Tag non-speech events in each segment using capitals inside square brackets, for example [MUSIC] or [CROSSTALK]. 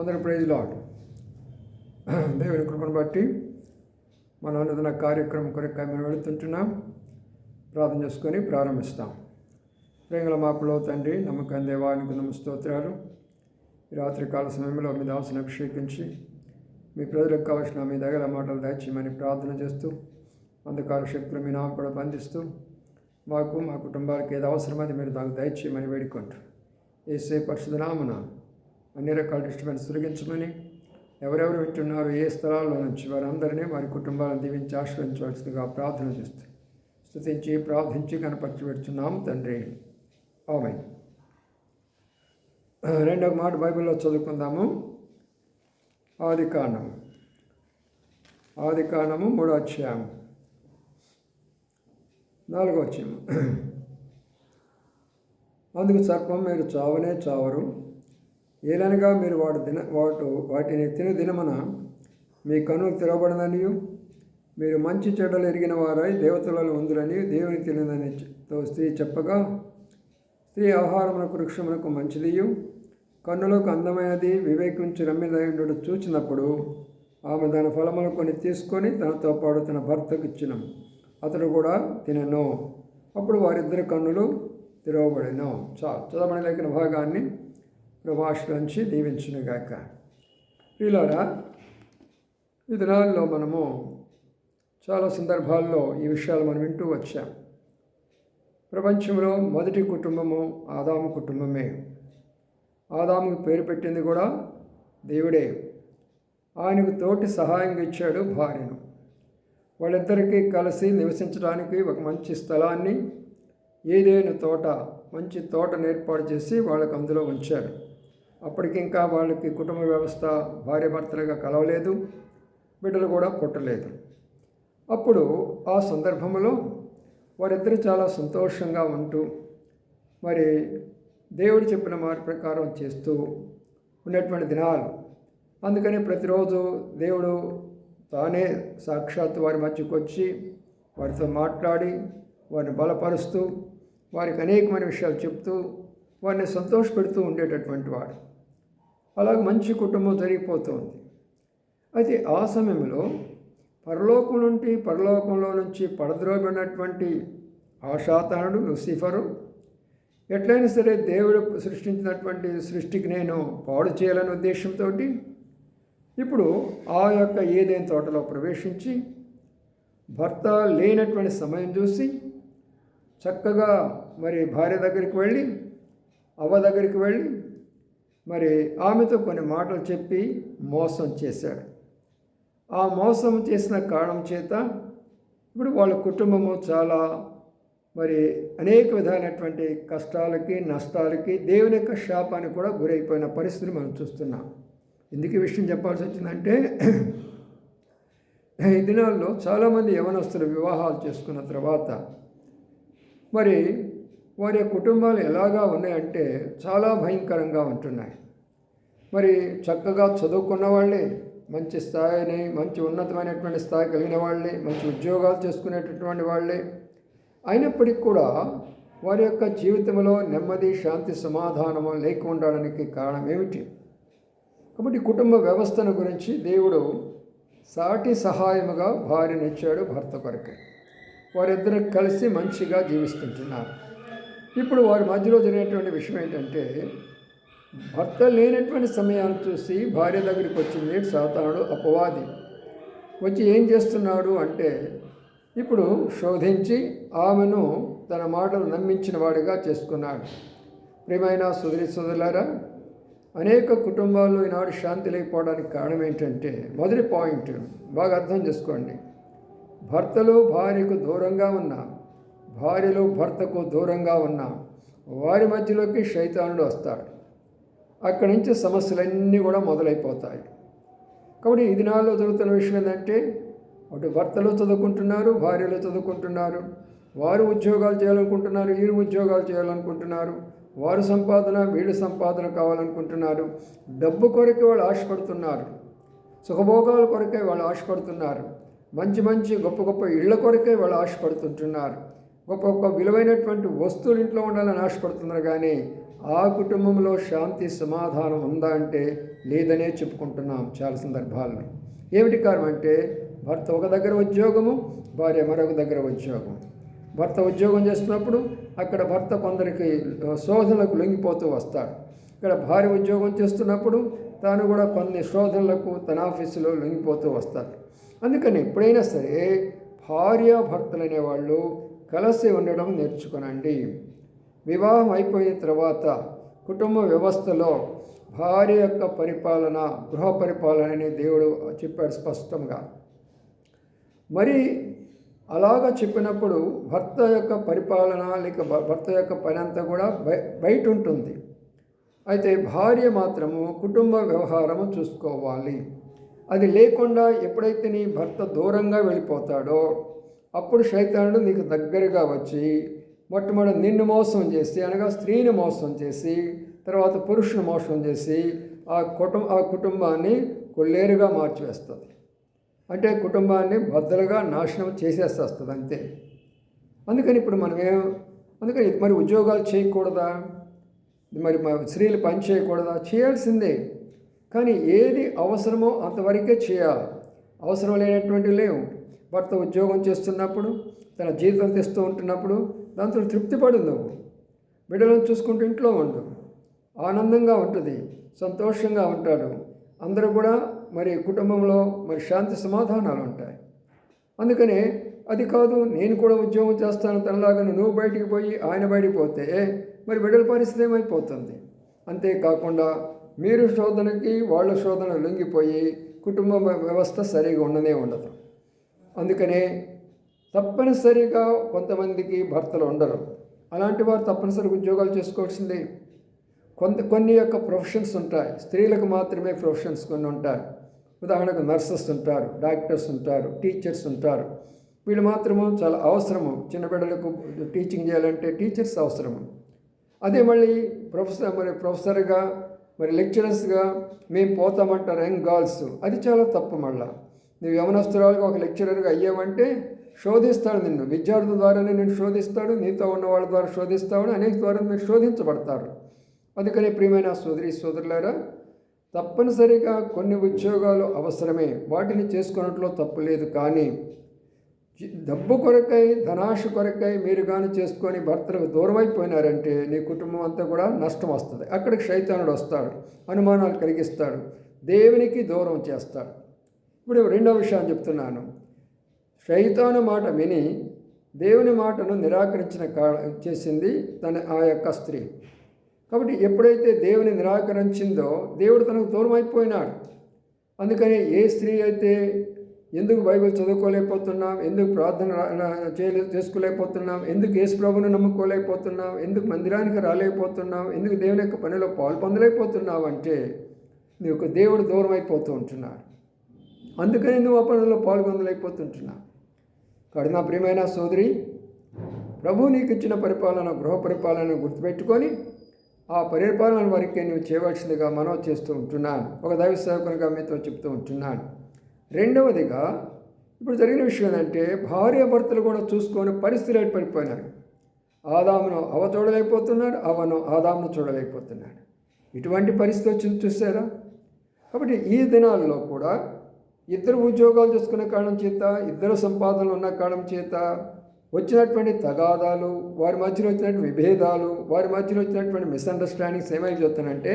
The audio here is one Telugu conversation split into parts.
అందరూ ప్రైజ్ లాడ్ దేవుని కృపను బట్టి మనం అనుదిన కార్యక్రమం కొరకు మేము వెళుతుంటున్నాం. ప్రార్థన చేసుకొని ప్రారంభిస్తాం. ప్రేంగుల మాపులో తండ్రి నమ్మకం దేవానికి నమ్మ స్తోత్రాలు. రాత్రి రాత్రికాల సమయంలో మీ దాసుని అభిషేకించి మీ ప్రజలకు కావలసిన మీ దగ్గర మాటలు దాచిమని ప్రార్థన చేస్తూ అంధకార శక్తులు మీ నామపడ బంధిస్తూ మాకు మా కుటుంబాలకు ఏది అవసరమైతే మీరు దానికి దయచేయమని వేడుకుంటారు ఏసే పరిశుద్ధ నామన అన్ని రకాల డిస్టర్బెన్స్ తొలగించమని ఎవరెవరు వింటున్నారో ఏ స్థలాల్లో నుంచి వారందరినీ వారి కుటుంబాలను దీవించి ఆశ్రయించవలసిందిగా ప్రార్థన చేస్తూ స్థుతించి ప్రార్థించి కనపరిచిపెడుతున్నాము తండ్రి. ఆమె రెండవ మాట బైబిల్లో చదువుకుందాము. ఆది కాండము. ఆది కాండము మూడో అధ్యాయం. నాలుగో వచ్చాము [CLEARS THROAT] అందుకు సర్పం మీరు చావనే చావరు. ఏలనగా మీరు వాడు దిన వాటు వాటిని తిను దినమన మీ కన్ను తెరవబడదనియు మీరు మంచి చెడ్డలు ఎరిగిన వారై దేవతలలో ఉందిరని దేవుని తెలియదని తో స్త్రీ చెప్పగా స్త్రీ ఆహారమునకు వృక్షమునకు మంచిదియు. కన్నులకు అందమైనది వివేకించి రమ్యదయుడు చూచినప్పుడు ఆమె దాని ఫలములు కొన్ని తీసుకొని తనతో పాటు తన భర్తకు ఇచ్చినం అతడు కూడా తినను. అప్పుడు వారిద్దరి కన్నులు తెరవబడిను చా లేఖన భాగాన్ని ప్రభాషలోంచి దీవించునుగాక వీళ్ళారా ఈ దినాల్లో మనము చాలా సందర్భాల్లో ఈ విషయాలు మనం వింటూ వచ్చాం. ప్రపంచంలో మొదటి కుటుంబము ఆదాము కుటుంబమే. ఆదాముకు పేరు పెట్టింది కూడా దేవుడే. ఆయనకు తోటి సహాయంగా ఇచ్చాడు భార్యను. వాళ్ళిద్దరికీ కలిసి నివసించడానికి ఒక మంచి స్థలాన్ని ఏదైనా తోట మంచి తోటను ఏర్పాటు చేసి వాళ్ళకు అందులో ఉంచారు. అప్పటికి ఇంకా వాళ్ళకి కుటుంబ వ్యవస్థ భార్యభర్తలుగా కలవలేదు బిడ్డలు కూడా పుట్టలేదు. అప్పుడు ఆ సందర్భంలో వారిద్దరు చాలా సంతోషంగా ఉంటూ మరి దేవుడు చెప్పిన మాట ప్రకారం చేస్తూ ఉన్నటువంటి దినాలు. అందుకని ప్రతిరోజు దేవుడు తానే సాక్షాత్ వారి మధ్యకు వచ్చి వారితో మాట్లాడి వారిని బలపరుస్తూ వారికి అనేకమైన విషయాలు చెప్తూ వారిని సంతోషపెడుతూ ఉండేటటువంటి వాడు. అలాగ మంచి కుటుంబం జరిగిపోతుంది. అయితే ఆ సమయంలో పరలోకం నుండి పరలోకంలో నుంచి పడద్రోబడినటువంటి ఆశాతానుడు లూసిఫరు ఎట్లయినా సరే దేవుడు సృష్టించినటువంటి సృష్టికి నేను పాడు చేయాలనే ఉద్దేశంతో ఇప్పుడు ఆ యొక్క ఏదైనా తోటలో ప్రవేశించి భర్త లేనటువంటి సమయం చూసి చక్కగా మరి భార్య దగ్గరికి వెళ్ళి అవ్వ దగ్గరికి వెళ్ళి మరి ఆమెతో కొన్ని మాటలు చెప్పి మోసం చేశాడు. ఆ మోసం చేసిన కారణం చేత ఇప్పుడు వాళ్ళ కుటుంబము చాలా మరి అనేక విధాలైనటువంటి కష్టాలకి నష్టాలకి దేవుని యొక్క శాపానికి కూడా గురైపోయిన పరిస్థితిని మనం చూస్తున్నాం. ఎందుకు ఈ విషయం చెప్పాల్సి వచ్చిందంటే ఈ దినాల్లో చాలామంది యవనస్తులు వివాహాలు చేసుకున్న తర్వాత మరి వారి కుటుంబాలు ఎలాగా ఉన్నాయంటే చాలా భయంకరంగా ఉంటున్నాయి. మరి చక్కగా చదువుకున్న వాళ్ళే మంచి స్థాయిని మంచి ఉన్నతమైనటువంటి స్థాయి కలిగిన వాళ్ళే మంచి ఉద్యోగాలు చేసుకునేటటువంటి వాళ్ళే. అయినప్పటికీ కూడా వారి యొక్క జీవితంలో నెమ్మది శాంతి సమాధానము లేకుండడానికి కారణం ఏమిటి? కాబట్టి కుటుంబ వ్యవస్థను గురించి దేవుడు సాటి సహాయముగా భార్యనిచ్చాడు భర్త కొరకే. వారిద్దరు కలిసి మంచిగా జీవిస్తుంటున్నారు. ఇప్పుడు వారి మధ్యలో జరిగినటువంటి విషయం ఏంటంటే భర్త లేనటువంటి సమయాన్ని చూసి భార్య దగ్గరికి వచ్చింది సాతానుడు అపవాది. వచ్చి ఏం చేస్తున్నాడు అంటే ఇప్పుడు శోధించి ఆమెను తన మాటలు నమ్మించిన వాడిగా చేసుకున్నాడు. ప్రియమైన సుదరి సుదరులారా అనేక కుటుంబాల్లో ఈనాడు శాంతి లేకపోవడానికి కారణం ఏంటంటే మొదటి పాయింట్ బాగా అర్థం చేసుకోండి. భర్తలు భార్యకు దూరంగా ఉన్న భార్యలు భర్తకు దూరంగా ఉన్న వారి మధ్యలోకి శైతానుడు వస్తాడు. అక్కడి నుంచి సమస్యలన్నీ కూడా మొదలైపోతాయి. కాబట్టి ఈ దినాల్లో జరుగుతున్న విషయం ఏంటంటే అటు భర్తలు చదువుకుంటున్నారు భార్యలు చదువుకుంటున్నారు వారు ఉద్యోగాలు చేయాలనుకుంటున్నారు వీరు ఉద్యోగాలు చేయాలనుకుంటున్నారు వారు సంపాదన వీళ్ళు సంపాదన కావాలనుకుంటున్నారు డబ్బు కొరకే వాళ్ళు ఆశపడుతున్నారు సుఖభోగాల కొరకే వాళ్ళు ఆశపడుతున్నారు మంచి మంచి గొప్ప గొప్ప ఇళ్ళ కొరకే వాళ్ళు ఆశపడుతుంటున్నారు గొప్ప గొప్ప విలువైనటువంటి వస్తువులు ఇంట్లో ఉండాలని ఆశపడుతున్నారు కానీ ఆ కుటుంబంలో శాంతి సమాధానం ఉందా అంటే లేదనే చెప్పుకుంటున్నాం చాలా సందర్భాలను ఏమిటి కారణం అంటే భర్త ఒక దగ్గర ఉద్యోగము భార్య మరొక దగ్గర ఉద్యోగం. భర్త ఉద్యోగం చేస్తున్నప్పుడు అక్కడ భర్త కొందరికి శోధనలకు లొంగిపోతూ వస్తాడు ఇక్కడ భార్య ఉద్యోగం చేస్తున్నప్పుడు తాను కూడా కొన్ని శోధనలకు తన ఆఫీసులో లొంగిపోతూ వస్తాడు అందుకని ఎప్పుడైనా సరే భార్య భర్తలు అనేవాళ్ళు కలిసి ఉండడం నేర్చుకునండి. వివాహం అయిపోయిన తర్వాత కుటుంబ వ్యవస్థలో భార్య యొక్క పరిపాలన గృహ పరిపాలనని దేవుడు చెప్పాడు స్పష్టంగా. మరి అలాగా చెప్పినప్పుడు భర్త యొక్క పరిపాలన లేక భర్త యొక్క పని అంతా కూడా బయ బయట ఉంటుంది. అయితే భార్య మాత్రము కుటుంబ వ్యవహారము చూసుకోవాలి. అది లేకుండా ఎప్పుడైతే నీ భర్త దూరంగా వెళ్ళిపోతాడో అప్పుడు శైతానుడు నీకు దగ్గరగా వచ్చి మొట్టమొదటి నిన్ను మోసం చేసి అనగా స్త్రీని మోసం చేసి తర్వాత పురుషుని మోసం చేసి ఆ కుటుంబ ఆ కుటుంబాన్ని కొల్లేరుగా మార్చివేస్తుంది. అంటే కుటుంబాన్ని బద్దలుగా నాశనం చేసేస్తుంది అంతే. అందుకని ఇప్పుడు మనం ఏం అందుకని మరి ఉద్యోగాలు చేయకూడదా? మరి స్త్రీలు పని చేయకూడదా? చేయాల్సిందే. కానీ ఏది అవసరమో అంతవరకే చేయాలి. అవసరం లేనటువంటి లేవు. భర్త ఉద్యోగం చేస్తున్నప్పుడు తన జీతం తెస్తూ ఉంటున్నప్పుడు దాంతో తృప్తి పడు నువ్వు బిడ్డలను చూసుకుంటూ ఇంట్లో ఉండు. ఆనందంగా ఉంటుంది సంతోషంగా ఉంటాడు. అందరూ కూడా మరి కుటుంబంలో మరి శాంతి సమాధానాలు ఉంటాయి. అందుకనే అది కాదు నేను కూడా ఉద్యోగం చేస్తాను తనలాగా నువ్వు బయటికి పోయి ఆయన బయటికి పోతే మరి బిడ్డల పరిస్థితి ఏమైపోతుంది? అంతేకాకుండా మీరు శోధనకి వాళ్ళ శోధన లొంగిపోయి కుటుంబ వ్యవస్థ సరిగా ఉండనే ఉండదు. అందుకనే తప్పనిసరిగా కొంతమందికి భర్తలు ఉండరు. అలాంటి వారు తప్పనిసరిగా ఉద్యోగాలు చేసుకోవాల్సిందే. కొంత కొన్ని యొక్క ప్రొఫెషన్స్ ఉంటాయి. స్త్రీలకు మాత్రమే ప్రొఫెషన్స్ కొన్ని ఉంటాయి. ఉదాహరణకు నర్సెస్ ఉంటారు డాక్టర్స్ ఉంటారు టీచర్స్ ఉంటారు. వీళ్ళు మాత్రము చాలా అవసరము. చిన్న బిడ్డలకు టీచింగ్ చేయాలంటే టీచర్స్ అవసరము. అదే మళ్ళీ ప్రొఫెసర్ మరి ప్రొఫెసర్గా మరి లెక్చరర్స్గా మేము పోతామంటారు యంగ్ గర్ల్స్. అది చాలా తప్పు మళ్ళా. నువ్వు యవనస్తురాలుగా ఒక లెక్చరర్గా అయ్యావంటే శోధిస్తాడు నిన్ను. విద్యార్థుల ద్వారానే నేను శోధిస్తాడు నీతో ఉన్న వాళ్ళ ద్వారా శోధిస్తాడు అనేక ద్వారా మీరు శోధించబడతారు. అందుకని ప్రియమైన సోదరి సోదరులారా తప్పనిసరిగా కొన్ని ఉద్యోగాలు అవసరమే. వాటిని చేసుకున్నట్లో తప్పు లేదు కానీ డబ్బు కొరకై ధనాశ కొరకై మీరు కానీ చేసుకొని భర్తలకు దూరం అయిపోయినారంటే నీ కుటుంబం అంతా కూడా నష్టం వస్తుంది. అక్కడికి శైతానుడు వస్తాడు అనుమానాలు కలిగిస్తాడు దేవునికి దూరం చేస్తాడు. ఇప్పుడు రెండవ విషయాన్ని చెప్తున్నాను. శైతాను మాట విని దేవుని మాటను నిరాకరించిన కా చేసింది తన ఆ యొక్క స్త్రీ. కాబట్టి ఎప్పుడైతే దేవుని నిరాకరించిందో దేవుడు తనకు దూరం అయిపోయినాడు అందుకని ఏ స్త్రీ అయితే ఎందుకు బైబిల్ చదువుకోలేకపోతున్నాం ఎందుకు ప్రార్థన చేయలే చేసుకోలేకపోతున్నాం ఎందుకు యేసు ప్రభును నమ్ముకోలేకపోతున్నాం ఎందుకు మందిరానికి రాలేకపోతున్నాం ఎందుకు దేవుని యొక్క పనిలో పాలు పొందలేకపోతున్నావు అంటే నీకు దేవుడు దూరం అయిపోతూ ఉంటున్నాడు. అందుకని నువ్వు ఆ పనుల్లో పాల్గొనలేకపోతుంటున్నా. కాబట్టి నా ప్రియమైన సోదరి ప్రభు నీకు ఇచ్చిన పరిపాలన గృహ పరిపాలన గుర్తుపెట్టుకొని ఆ పరిపాలన వరకే నువ్వు చేయవలసిందిగా మనవి చేస్తూ ఉంటున్నాను. ఒక దైవ సేవకునిగా మీతో చెప్తూ ఉంటున్నాను. రెండవదిగా ఇప్పుడు జరిగిన విషయం ఏంటంటే భార్య భర్తలు కూడా చూసుకొని పరిస్థితులు ఏర్పడిపోయినారు. ఆదామును అవ చూడలేకపోతున్నాడు అవను ఆదామును చూడలేకపోతున్నాడు. ఇటువంటి పరిస్థితి వచ్చింది చూసారా కాబట్టి ఈ దినాల్లో కూడా ఇద్దరు ఉద్యోగాలు చేసుకునే కారణం చేత ఇద్దరు సంపాదనలు ఉన్న కారణం చేత వచ్చినటువంటి తగాదాలు వారి మధ్యలో వచ్చినటువంటి విభేదాలు వారి మధ్యలో వచ్చినటువంటి మిస్అండర్స్టాండింగ్స్ ఏమైపోతానంటే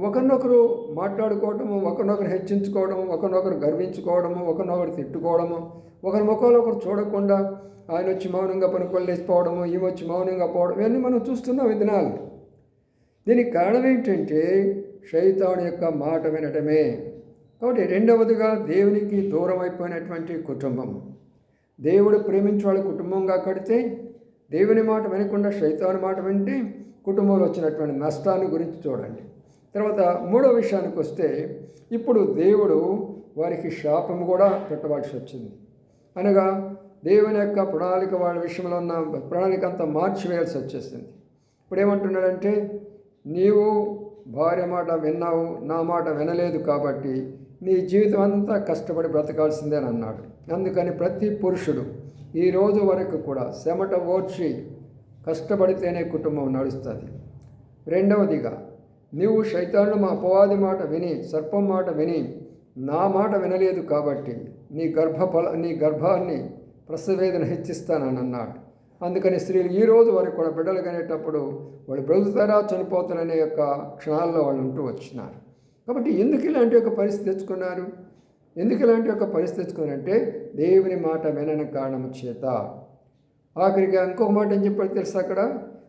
ఒకరినొకరు మాట్లాడుకోవడము ఒకరినొకరు హెచ్చించుకోవడము ఒకరినొకరు గర్వించుకోవడము ఒకరినొకరు తిట్టుకోవడము ఒకరి ముఖంలో ఒకరు చూడకుండా ఆయన వచ్చి మౌనంగా పనుకొల్లేసిపోవడము ఈమె వచ్చి మౌనంగా పోవడం ఇవన్నీ మనం చూస్తున్నాం ఈ దినాలు దీనికి కారణం ఏంటంటే శైతాను యొక్క మాట వినటమే. కాబట్టి రెండవదిగా దేవునికి దూరం అయిపోయినటువంటి కుటుంబం దేవుడు ప్రేమించే వాళ్ళ కుటుంబంగా కడితే దేవుని మాట వినకుండా శైతాని మాట వింటే కుటుంబంలో వచ్చినటువంటి నష్టాన్ని గురించి చూడండి. తర్వాత మూడో విషయానికి వస్తే ఇప్పుడు దేవుడు వారికి శాపం కూడా పెట్టవలసి వచ్చింది. అనగా దేవుని యొక్క ప్రణాళిక వాళ్ళ విషయంలో ఉన్న ప్రణాళిక అంతా మార్చివేయాల్సి వచ్చేసింది. ఇప్పుడు ఏమంటున్నాడంటే నీవు భార్య మాట విన్నావు నా మాట వినలేదు కాబట్టి నీ జీవితం అంతా కష్టపడి బ్రతకాల్సిందే అని అన్నాడు. అందుకని ప్రతి పురుషుడు ఈ రోజు వరకు కూడా చెమట ఓర్చి కష్టపడితేనే కుటుంబం నడుస్తుంది. రెండవదిగా నీవు శైతాను మా అపవాది మాట విని సర్పం మాట విని నా మాట వినలేదు కాబట్టి నీ గర్భఫల నీ గర్భాన్ని ప్రసవేదన హెచ్చిస్తానని అన్నాడు. అందుకని స్త్రీలు ఈ రోజు వరకు కూడా బిడ్డలు కనేటప్పుడు వాళ్ళు బ్రతుకుతారా చనిపోతారనే యొక్క క్షణాల్లో వాళ్ళు ఉంటూ వచ్చినారు. కాబట్టి ఎందుకు ఇలాంటి ఒక పరిస్థితి తెచ్చుకున్నారు? ఎందుకు ఇలాంటి ఒక పరిస్థితి తెచ్చుకున్నారంటే దేవుని మాట వినని కారణం చేత. ఆఖరిగా ఇంకొక మాట ఏం చెప్పాడు తెలుసు అక్కడ?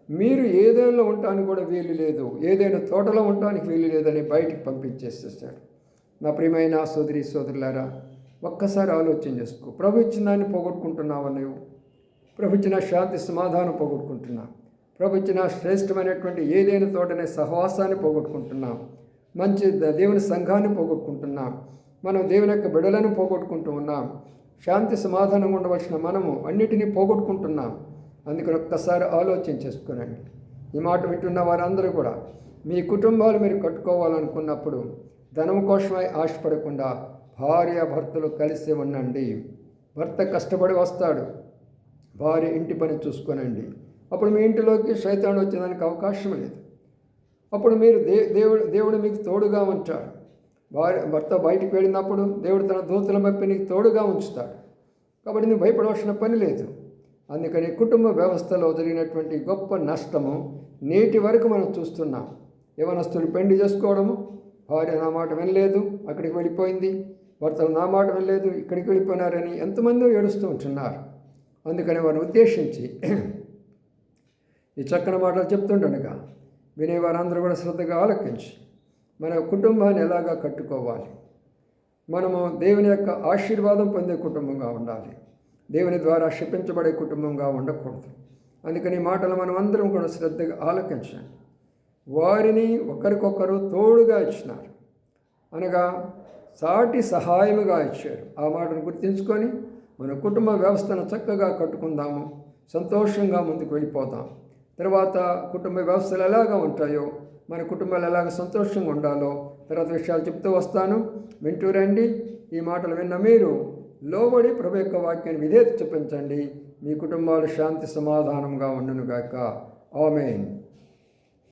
మీరు ఏదైనా ఉండటానికి కూడా వీలు లేదు. ఏదైనా తోటలో ఉండటానికి వీలు లేదని బయటికి పంపించేసేసాడు. నా ప్రియమైన సోదరి సోదరులారా ఒక్కసారి ఆలోచన చేసుకో. ప్రభు ఇచ్చిన దాన్ని పోగొట్టుకుంటున్నావు నువ్వు? ప్రభు ఇచ్చిన శాంతి సమాధానం పోగొట్టుకుంటున్నావు ప్రభు ఇచ్చిన శ్రేష్టమైనటువంటి ఏదైనా తోటనే సహవాసాన్ని పోగొట్టుకుంటున్నావు మంచి దేవుని సంఘాన్ని పోగొట్టుకుంటున్నాం. మనం దేవుని యొక్క బిడలను పోగొట్టుకుంటూ ఉన్నాం. శాంతి సమాధానం ఉండవలసిన మనము అన్నిటినీ పోగొట్టుకుంటున్నాం. అందుకని ఒక్కసారి ఆలోచన చేసుకోనండి. ఈ మాట వింటున్న వారందరూ కూడా మీ కుటుంబాలు మీరు కట్టుకోవాలనుకున్నప్పుడు ధనం కోసమై ఆశపడకుండా భార్య భర్తలు కలిసి ఉండండి. భర్త కష్టపడి వస్తాడు. భార్య ఇంటి పని చూసుకోనండి. అప్పుడు మీ ఇంటిలోకి శైతాన్ని వచ్చేదానికి అవకాశం లేదు. అప్పుడు మీరు దే దేవుడు దేవుడు మీకు తోడుగా ఉంటాడు. భార్య భర్త బయటికి వెళ్ళినప్పుడు దేవుడు తన దూతల పంపి నీకు తోడుగా ఉంచుతాడు. కాబట్టి నువ్వు భయపడవలసిన పని లేదు. అందుకని కుటుంబ వ్యవస్థలో జరిగినటువంటి గొప్ప నష్టము నేటి వరకు మనం చూస్తున్నాం. యవనస్తులు పెండి చేసుకోవడము భార్య నా మాట వినలేదు అక్కడికి వెళ్ళిపోయింది. భర్తలు నా మాట వినలేదు ఇక్కడికి వెళ్ళిపోయినారని ఎంతమందో ఏడుస్తూ ఉంటున్నారు. అందుకని వారిని ఉద్దేశించి ఈ చక్కని మాటలు చెప్తుండగా వినేవారందరూ కూడా శ్రద్ధగా ఆలకించి మన కుటుంబాన్ని ఎలాగా కట్టుకోవాలి? మనము దేవుని యొక్క ఆశీర్వాదం పొందే కుటుంబంగా ఉండాలి. దేవుని ద్వారా క్షిపించబడే కుటుంబంగా ఉండకూడదు. అందుకని మాటలు మనం అందరం కూడా శ్రద్ధగా ఆలకించండి వారిని ఒకరికొకరు తోడుగా ఇచ్చినారు. అనగా సాటి సహాయముగా ఇచ్చారు. ఆ మాటను గుర్తుంచుకొని మన కుటుంబ వ్యవస్థను చక్కగా కట్టుకుందాము. సంతోషంగా ముందుకు వెళ్ళిపోతాము తర్వాత కుటుంబ వ్యవస్థలు ఎలాగా ఉంటాయో మన కుటుంబాలు ఎలాగ సంతోషంగా ఉండాలో తర్వాత విషయాలు చెప్తూ వస్తాను. వింటూ రండి. ఈ మాటలు విన్న మీరు లోబడి ప్రభు యొక్క వాక్యాన్ని విధేయత చూపించండి. మీ కుటుంబాలు శాంతి సమాధానంగా ఉండునుగాక. ఆమెన్.